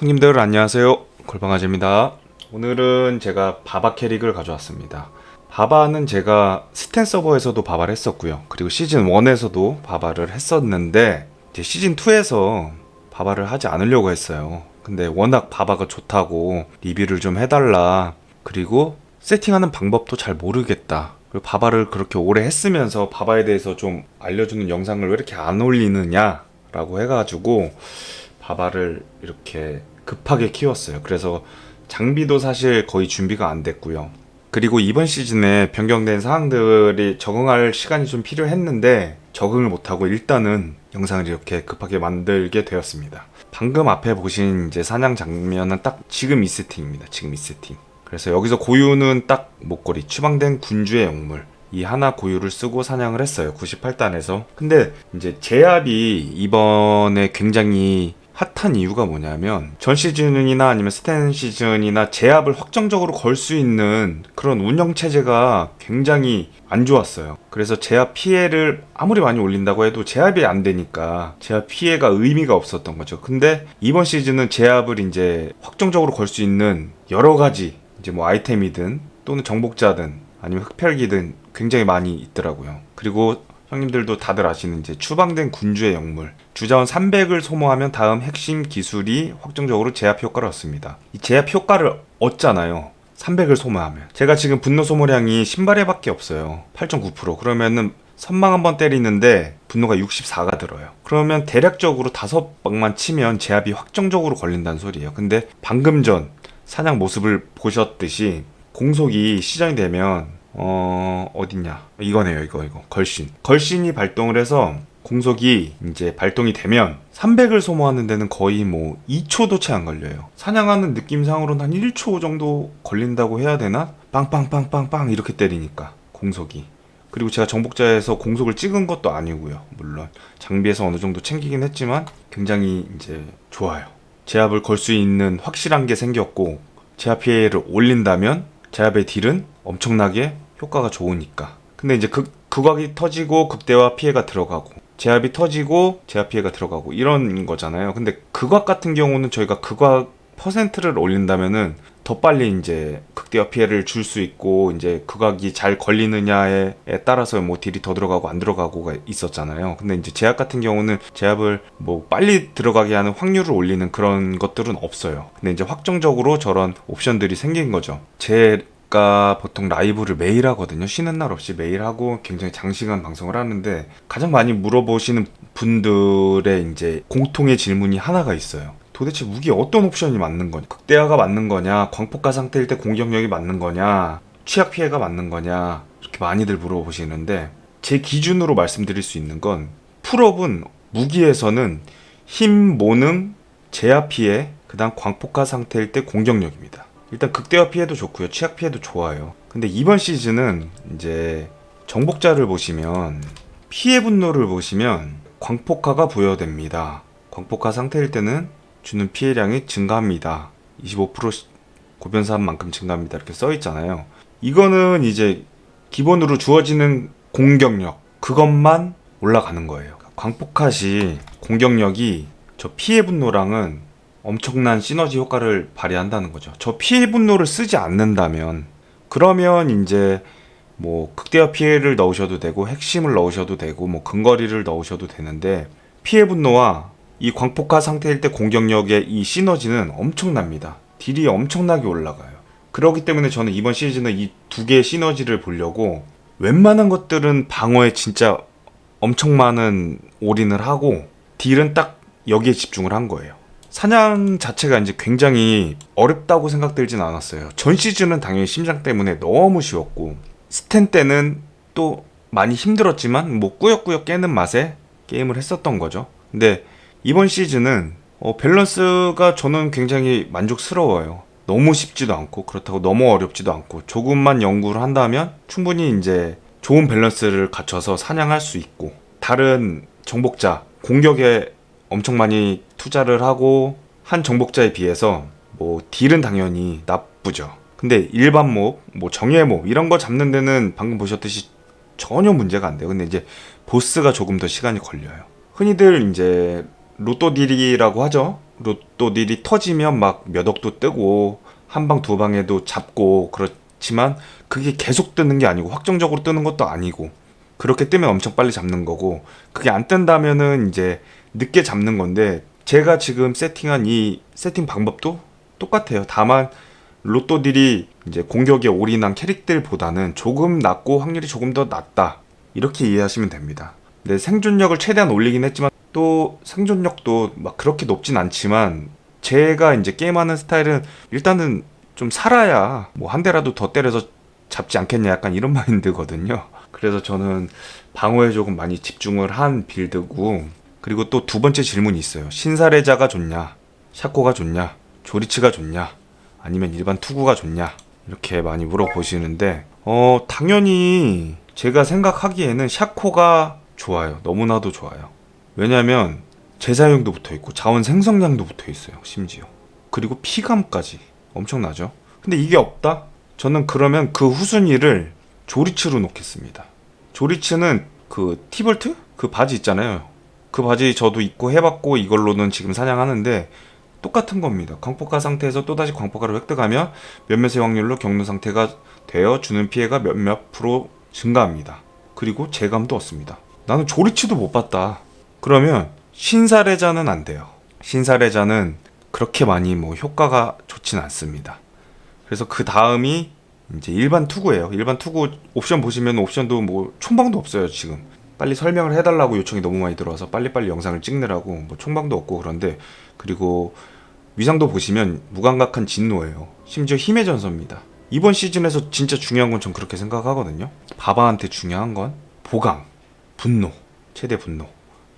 손님들 안녕하세요. 골방아재입니다. 오늘은 제가 바바 캐릭을 가져왔습니다. 바바는 제가 스탠 서버에서도 바바를 했었고요. 그리고 시즌 1에서도 바바를 했었는데 이제 시즌 2에서 바바를 하지 않으려고 했어요. 근데 워낙 바바가 좋다고 리뷰를 좀 해달라. 그리고 세팅하는 방법도 잘 모르겠다. 그리고 바바를 그렇게 오래 했으면서 바바에 대해서 좀 알려주는 영상을 왜 이렇게 안 올리느냐 라고 해가지고 바바를 이렇게 급하게 키웠어요. 그래서 장비도 사실 거의 준비가 안 됐고요. 그리고 이번 시즌에 변경된 사항들이 적응할 시간이 좀 필요했는데 적응을 못하고 일단은 영상을 이렇게 급하게 만들게 되었습니다. 방금 앞에 보신 이제 사냥 장면은 딱 지금 이 세팅입니다. 지금 이 세팅. 그래서 여기서 고유는 딱 목걸이 추방된 군주의 영물 이 하나 고유를 쓰고 사냥을 했어요. 98단에서. 근데 이제 제압이 이번에 굉장히 핫한 이유가 뭐냐면 전 시즌이나 아니면 스탠 시즌이나 제압을 확정적으로 걸 수 있는 그런 운영 체제가 굉장히 안 좋았어요. 그래서 제압 피해를 아무리 많이 올린다고 해도 제압이 안 되니까 제압 피해가 의미가 없었던 거죠. 근데 이번 시즌은 제압을 이제 확정적으로 걸 수 있는 여러 가지 이제 뭐 아이템이든 또는 정복자든 아니면 흑펠기든 굉장히 많이 있더라고요. 그리고 형님들도 다들 아시는 이제 추방된 군주의 영물 주자원 300을 소모하면 다음 핵심 기술이 확정적으로 제압 효과를 얻습니다. 이 제압 효과를 얻잖아요. 300을 소모하면 제가 지금 분노 소모량이 신발에밖에 없어요. 8.9% 그러면은 선망 한번 때리는데 분노가 64가 들어요. 그러면 대략적으로 다섯 방만 치면 제압이 확정적으로 걸린다는 소리예요. 근데 방금 전 사냥 모습을 보셨듯이 공속이 시전이 되면 어 어딨냐? 이거네요 이거 이거. 걸신. 걸신이 발동을 해서 공속이 이제 발동이 되면 300을 소모하는 데는 거의 뭐 2초도 채 안 걸려요. 사냥하는 느낌상으로는 한 1초 정도 걸린다고 해야 되나? 빵빵빵빵빵 이렇게 때리니까 공속이. 그리고 제가 정복자에서 공속을 찍은 것도 아니고요 물론. 장비에서 어느 정도 챙기긴 했지만 굉장히 이제 좋아요. 제압을 걸 수 있는 확실한 게 생겼고 제압 피해를 올린다면 제압의 딜은 엄청나게 효과가 좋으니까. 근데 이제 극, 극악이 터지고 극대화 피해가 들어가고 제압이 터지고 제압 피해가 들어가고 이런 거잖아요. 근데 극악 같은 경우는 저희가 극악 퍼센트를 올린다면은 더 빨리 이제 극대화 피해를 줄 수 있고 이제 극악이 잘 걸리느냐에 따라서 뭐 딜이 더 들어가고 안 들어가고가 있었잖아요. 근데 이제 제압 같은 경우는 제압을 뭐 빨리 들어가게 하는 확률을 올리는 그런 것들은 없어요. 근데 이제 확정적으로 저런 옵션들이 생긴 거죠. 제가 보통 라이브를 매일 하거든요. 쉬는 날 없이 매일 하고 굉장히 장시간 방송을 하는데 가장 많이 물어보시는 분들의 이제 공통의 질문이 하나가 있어요. 도대체 무기 어떤 옵션이 맞는 거냐? 극대화가 맞는 거냐? 광폭가 상태일 때 공격력이 맞는 거냐? 취약 피해가 맞는 거냐? 이렇게 많이들 물어보시는데 제 기준으로 말씀드릴 수 있는 건 풀업은 무기에서는 힘, 모능, 제압 피해, 그다음 광폭화 상태일 때 공격력입니다. 일단 극대화 피해도 좋고요. 취약 피해도 좋아요. 근데 이번 시즌은 이제 정복자를 보시면 피해 분노를 보시면 광폭화가 부여됩니다. 광폭화 상태일 때는 주는 피해량이 증가합니다. 25% 고변사만큼 증가합니다. 이렇게 써 있잖아요. 이거는 이제 기본으로 주어지는 공격력 그것만 올라가는 거예요. 광폭핫이 공격력이 저 피해 분노랑은 엄청난 시너지 효과를 발휘한다는 거죠. 저 피해 분노를 쓰지 않는다면 그러면 이제 뭐 극대화 피해를 넣으셔도 되고 핵심을 넣으셔도 되고 뭐 근거리를 넣으셔도 되는데 피해 분노와 이 광폭화 상태일 때 공격력의 이 시너지는 엄청납니다. 딜이 엄청나게 올라가요. 그렇기 때문에 저는 이번 시즌은 이 두 개의 시너지를 보려고 웬만한 것들은 방어에 진짜 엄청 많은 올인을 하고 딜은 딱 여기에 집중을 한 거예요. 사냥 자체가 이제 굉장히 어렵다고 생각들진 않았어요. 전 시즌은 당연히 심장 때문에 너무 쉬웠고 스탠 때는 또 많이 힘들었지만 뭐 꾸역꾸역 깨는 맛에 게임을 했었던 거죠. 근데 이번 시즌은 어, 밸런스가 저는 굉장히 만족스러워요. 너무 쉽지도 않고 그렇다고 너무 어렵지도 않고 조금만 연구를 한다면 충분히 이제 좋은 밸런스를 갖춰서 사냥할 수 있고 다른 정복자 공격에 엄청 많이 투자를 하고 한 정복자에 비해서 뭐 딜은 당연히 나쁘죠. 근데 일반 몹, 뭐 정예 몹 이런 거 잡는 데는 방금 보셨듯이 전혀 문제가 안 돼요. 근데 이제 보스가 조금 더 시간이 걸려요. 흔히들 이제 로또 딜이라고 하죠. 로또 딜이 터지면 막 몇 억도 뜨고 한 방 두 방에도 잡고 그렇지만 그게 계속 뜨는 게 아니고 확정적으로 뜨는 것도 아니고 그렇게 뜨면 엄청 빨리 잡는 거고 그게 안 뜬다면은 이제 늦게 잡는 건데 제가 지금 세팅한 이 세팅 방법도 똑같아요. 다만 로또 딜이 이제 공격에 올인한 캐릭들보다는 조금 낮고 확률이 조금 더 낮다. 이렇게 이해하시면 됩니다. 네, 생존력을 최대한 올리긴 했지만 또 생존력도 막 그렇게 높진 않지만 제가 이제 게임하는 스타일은 일단은 좀 살아야 뭐 한 대라도 더 때려서 잡지 않겠냐 약간 이런 마인드거든요. 그래서 저는 방어에 조금 많이 집중을 한 빌드고 그리고 또 두 번째 질문이 있어요. 신사례자가 좋냐? 샤코가 좋냐? 조리츠가 좋냐? 아니면 일반 투구가 좋냐? 이렇게 많이 물어보시는데 어 당연히 제가 생각하기에는 샤코가 좋아요. 너무나도 좋아요. 왜냐면 재사용도 붙어 있고 자원 생성량도 붙어 있어요. 심지어. 그리고 피감까지 엄청나죠. 근데 이게 없다? 저는 그러면 그 후순위를 조리츠로 놓겠습니다. 조리츠는 그 티벌트? 그 바지 있잖아요. 그 바지 저도 입고 해봤고 이걸로는 지금 사냥하는데 똑같은 겁니다. 광폭화 상태에서 또다시 광폭화를 획득하면 몇몇의 확률로 경로 상태가 되어 주는 피해가 몇몇 프로 증가합니다. 그리고 재감도 얻습니다. 나는 조리치도 못 봤다. 그러면 신사례자는 안 돼요. 신사례자는 그렇게 많이 뭐 효과가 좋진 않습니다. 그래서 그 다음이 이제 일반 투구예요. 일반 투구 옵션 보시면 옵션도 뭐 총방도 없어요 지금. 빨리 설명을 해달라고 요청이 너무 많이 들어와서 빨리빨리 영상을 찍느라고 뭐 총방도 없고 그런데 그리고 위상도 보시면 무감각한 진노예요. 심지어 힘의 전서입니다. 이번 시즌에서 진짜 중요한 건 전 그렇게 생각하거든요. 바바한테 중요한 건 보강, 분노, 최대 분노.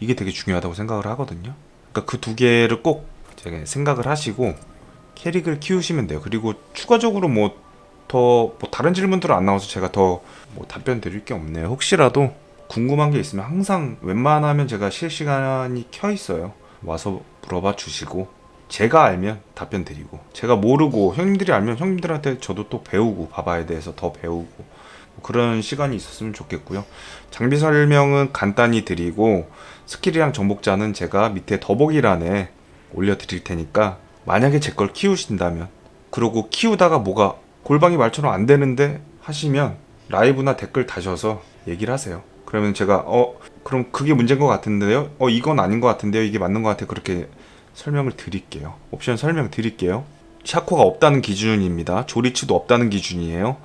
이게 되게 중요하다고 생각을 하거든요. 그러니까 그 두 개를 꼭 생각을 하시고 캐릭을 키우시면 돼요. 그리고 추가적으로 뭐더뭐 다른 질문들은 안 나와서 제가 더 뭐 답변 드릴 게 없네요. 혹시라도 궁금한 게 있으면 항상 웬만하면 제가 실시간이 켜 있어요. 와서 물어봐 주시고 제가 알면 답변 드리고 제가 모르고 형님들이 알면 형님들한테 저도 또 배우고 바바에 대해서 더 배우고 뭐 그런 시간이 있었으면 좋겠고요. 장비 설명은 간단히 드리고 스킬이랑 정복자는 제가 밑에 더보기란에 올려드릴 테니까 만약에 제 걸 키우신다면 그러고 키우다가 뭐가 골방이 말처럼 안 되는데 하시면 라이브나 댓글 다셔서 얘기를 하세요. 그러면 제가 어 그럼 그게 문제인 것 같은데요? 어 이건 아닌 것 같은데요? 이게 맞는 것 같아 그렇게 설명을 드릴게요. 옵션 설명 드릴게요. 샤코가 없다는 기준입니다. 조리치도 없다는 기준이에요.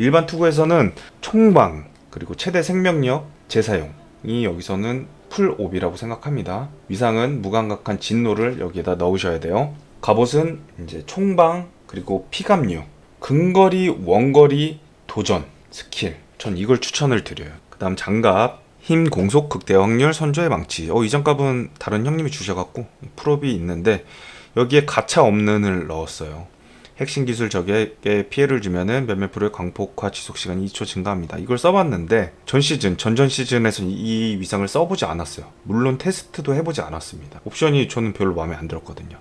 일반 투구에서는 총방 그리고 최대 생명력 재사용이 여기서는 풀 옵이라고 생각합니다. 위상은 무감각한 진노를 여기에다 넣으셔야 돼요. 갑옷은 이제 총방 그리고 피감류, 근거리, 원거리, 도전, 스킬. 전 이걸 추천을 드려요. 그 다음 장갑, 힘, 공속, 극대 확률, 선조의 망치. 어, 이전 값은 다른 형님이 주셔갖고 풀업이 있는데 여기에 가차 없는을 넣었어요. 핵심 기술 적에게 피해를 주면은 몇몇 프로의 광폭화 지속 시간이 2초 증가합니다. 이걸 써봤는데 전 시즌, 전전 시즌에서 이 위상을 써보지 않았어요. 물론 테스트도 해보지 않았습니다. 옵션이 저는 별로 마음에 안 들었거든요.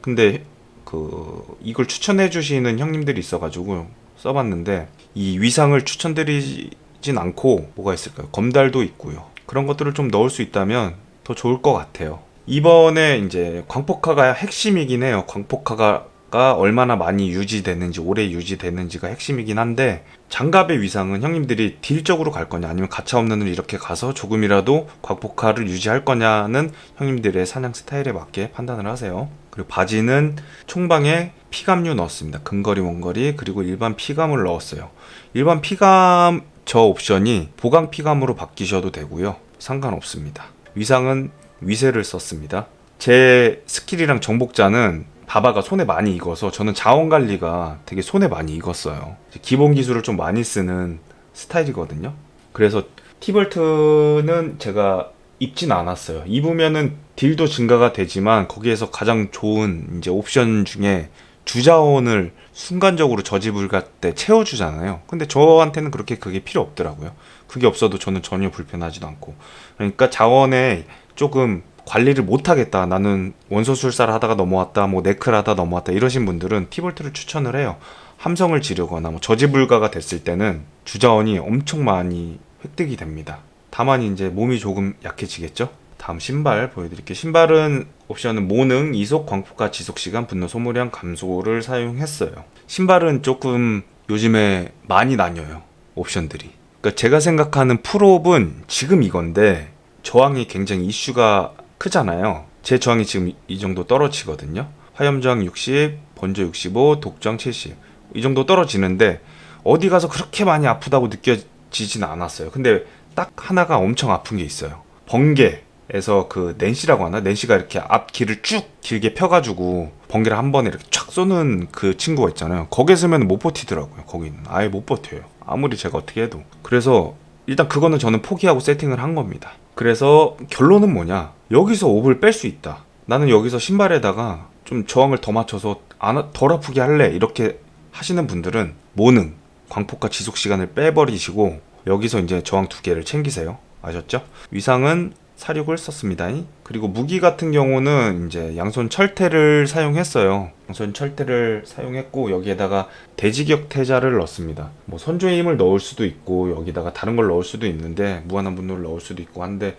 근데 그 이걸 추천해 주시는 형님들이 있어가지고 써봤는데 이 위상을 추천드리진 않고 뭐가 있을까요? 검달도 있고요. 그런 것들을 좀 넣을 수 있다면 더 좋을 것 같아요. 이번에 이제 광폭화가 핵심이긴 해요. 광폭화가 얼마나 많이 유지되는지 오래 유지되는지가 핵심이긴 한데 장갑의 위상은 형님들이 딜적으로 갈 거냐 아니면 가차 없는 을 이렇게 가서 조금이라도 광폭화를 유지할 거냐는 형님들의 사냥 스타일에 맞게 판단을 하세요. 그리고 바지는 총방에 피감류 넣었습니다. 근거리, 원거리 그리고 일반 피감을 넣었어요. 일반 피감 저 옵션이 보강 피감으로 바뀌셔도 되고요. 상관없습니다. 위상은 위세를 썼습니다. 제 스킬이랑 정복자는 바바가 손에 많이 익어서 저는 자원 관리가 되게 손에 많이 익었어요. 기본 기술을 좀 많이 쓰는 스타일이거든요. 그래서 티벌트는 제가 입진 않았어요. 입으면은 딜도 증가가 되지만 거기에서 가장 좋은 이제 옵션 중에 주자원을 순간적으로 저지불가 때 채워주잖아요. 근데 저한테는 그렇게 그게 필요 없더라고요. 그게 없어도 저는 전혀 불편하지도 않고. 그러니까 자원에 조금 관리를 못하겠다. 나는 원소술사를 하다가 넘어왔다. 뭐 네클 하다 넘어왔다. 이러신 분들은 티볼트를 추천을 해요. 함성을 지르거나 뭐 저지불가가 됐을 때는 주자원이 엄청 많이 획득이 됩니다. 다만 이제 몸이 조금 약해지겠죠? 다음 신발 보여드릴게요. 신발은 옵션은 모능, 이속, 광폭화, 지속시간, 분노 소모량 감소를 사용했어요. 신발은 조금 요즘에 많이 나뉘어요. 옵션들이. 그러니까 제가 생각하는 풀옵은 지금 이건데 저항이 굉장히 이슈가 크잖아요. 제 저항이 지금 이 정도 떨어지거든요. 화염 저항 60, 번조 65, 독저항 70. 이 정도 떨어지는데 어디 가서 그렇게 많이 아프다고 느껴지진 않았어요. 근데 딱 하나가 엄청 아픈 게 있어요. 번개에서 그 낸시라고 하나? 낸시가 이렇게 앞 길을 쭉 길게 펴가지고 번개를 한 번에 이렇게 촥 쏘는 그 친구가 있잖아요. 거기에 서면 못 버티더라고요. 거기는 아예 못 버텨요. 아무리 제가 어떻게 해도. 그래서 일단 그거는 저는 포기하고 세팅을 한 겁니다. 그래서 결론은 뭐냐? 여기서 옵을 뺄 수 있다. 나는 여기서 신발에다가 좀 저항을 더 맞춰서 덜 아프게 할래. 이렇게 하시는 분들은 모능, 광폭과 지속 시간을 빼버리시고 여기서 이제 저항 두 개를 챙기세요. 아셨죠? 위상은 사륙을 썼습니다. 그리고 무기 같은 경우는 이제 양손 철퇴를 사용했어요. 양손 철퇴를 사용했고 여기에다가 대지격 태자를 넣습니다. 뭐 선조의 힘을 넣을 수도 있고 여기다가 다른 걸 넣을 수도 있는데 무한한 분노를 넣을 수도 있고 한데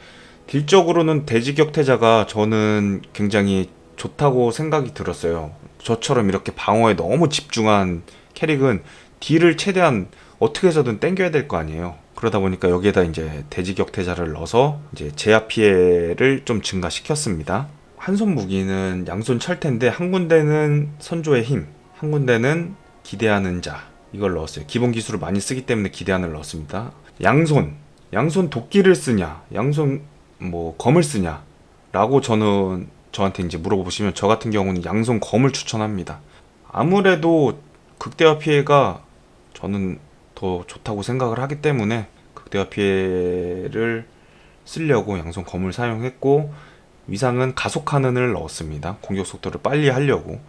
딜적으로는 대지격 태자가 저는 굉장히 좋다고 생각이 들었어요. 저처럼 이렇게 방어에 너무 집중한 캐릭은 딜을 최대한 어떻게 해서든 땡겨야 될 거 아니에요. 그러다 보니까 여기에다 이제 대지격 태자를 넣어서 이제 제압 피해를 좀 증가시켰습니다. 한 손 무기는 양손 철퇴인데 한 군데는 선조의 힘, 한 군데는 기대하는 자 이걸 넣었어요. 기본 기술을 많이 쓰기 때문에 기대하는 넣었습니다. 양손, 양손 도끼를 쓰냐, 양손 뭐 검을 쓰냐, 라고 저는 저한테 이제 물어보시면 저 같은 경우는 양손 검을 추천합니다. 아무래도 극대화 피해가 저는 더 좋다고 생각을 하기 때문에 극대화 피해를 쓰려고 양손 검을 사용했고 위상은 가속하는을 넣었습니다. 공격 속도를 빨리 하려고.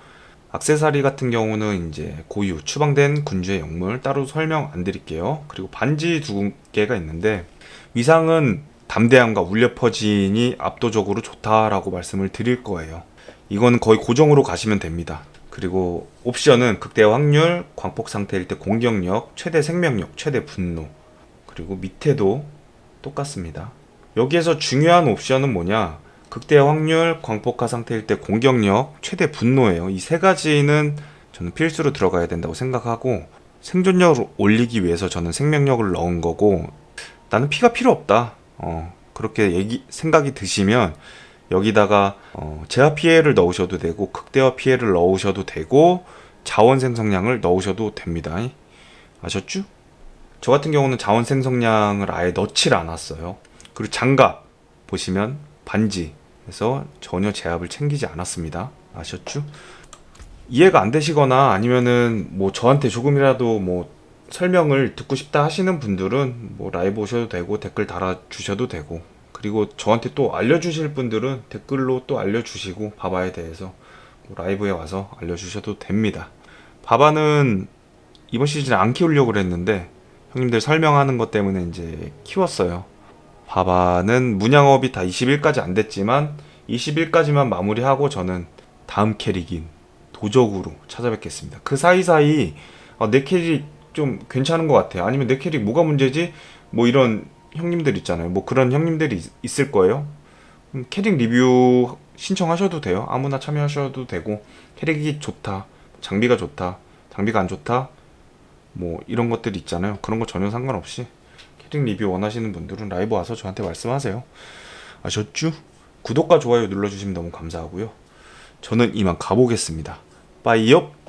악세사리 같은 경우는 이제 고유 추방된 군주의 영물 따로 설명 안 드릴게요. 그리고 반지 두 개가 있는데 위상은 담대함과 울려 퍼짐이 압도적으로 좋다라고 말씀을 드릴 거예요. 이거는 거의 고정으로 가시면 됩니다. 그리고 옵션은 극대화 확률, 광폭 상태일 때 공격력, 최대 생명력, 최대 분노. 그리고 밑에도 똑같습니다. 여기에서 중요한 옵션은 뭐냐? 극대화 확률, 광폭화 상태일 때 공격력, 최대 분노예요. 이 세 가지는 저는 필수로 들어가야 된다고 생각하고 생존력을 올리기 위해서 저는 생명력을 넣은 거고 나는 피가 필요 없다. 어, 그렇게 얘기 생각이 드시면 여기다가 어, 제압 피해를 넣으셔도 되고 극대화 피해를 넣으셔도 되고 자원 생성량을 넣으셔도 됩니다. 아셨죠? 저 같은 경우는 자원 생성량을 아예 넣질 않았어요. 그리고 장갑 보시면 반지에서 전혀 제압을 챙기지 않았습니다. 아셨죠? 이해가 안 되시거나 아니면은 뭐 저한테 조금이라도 뭐 설명을 듣고 싶다 하시는 분들은 뭐 라이브 오셔도 되고 댓글 달아 주셔도 되고 그리고 저한테 또 알려주실 분들은 댓글로 또 알려주시고 바바에 대해서 뭐 라이브에 와서 알려주셔도 됩니다. 바바는 이번 시즌에 안 키우려고 그랬는데 형님들 설명하는 것 때문에 이제 키웠어요. 바바는 문양업이 다 20일까지 안 됐지만 20일까지만 마무리하고 저는 다음 캐릭인 도적으로 찾아뵙겠습니다. 그 사이사이 아, 내 캐릭 좀 괜찮은 것 같아요. 아니면 내 캐릭 뭐가 문제지? 뭐 이런 형님들 있잖아요. 뭐 그런 형님들이 있- 있을 거예요. 음, 캐릭 리뷰 신청하셔도 돼요. 아무나 참여하셔도 되고 캐릭이 좋다, 장비가 좋다, 장비가 안 좋다, 뭐 이런 것들 있잖아요. 그런 거 전혀 상관없이 캐릭 리뷰 원하시는 분들은 라이브 와서 저한테 말씀하세요. 아셨죠? 구독과 좋아요 눌러주시면 너무 감사하고요. 저는 이만 가보겠습니다. 빠이업!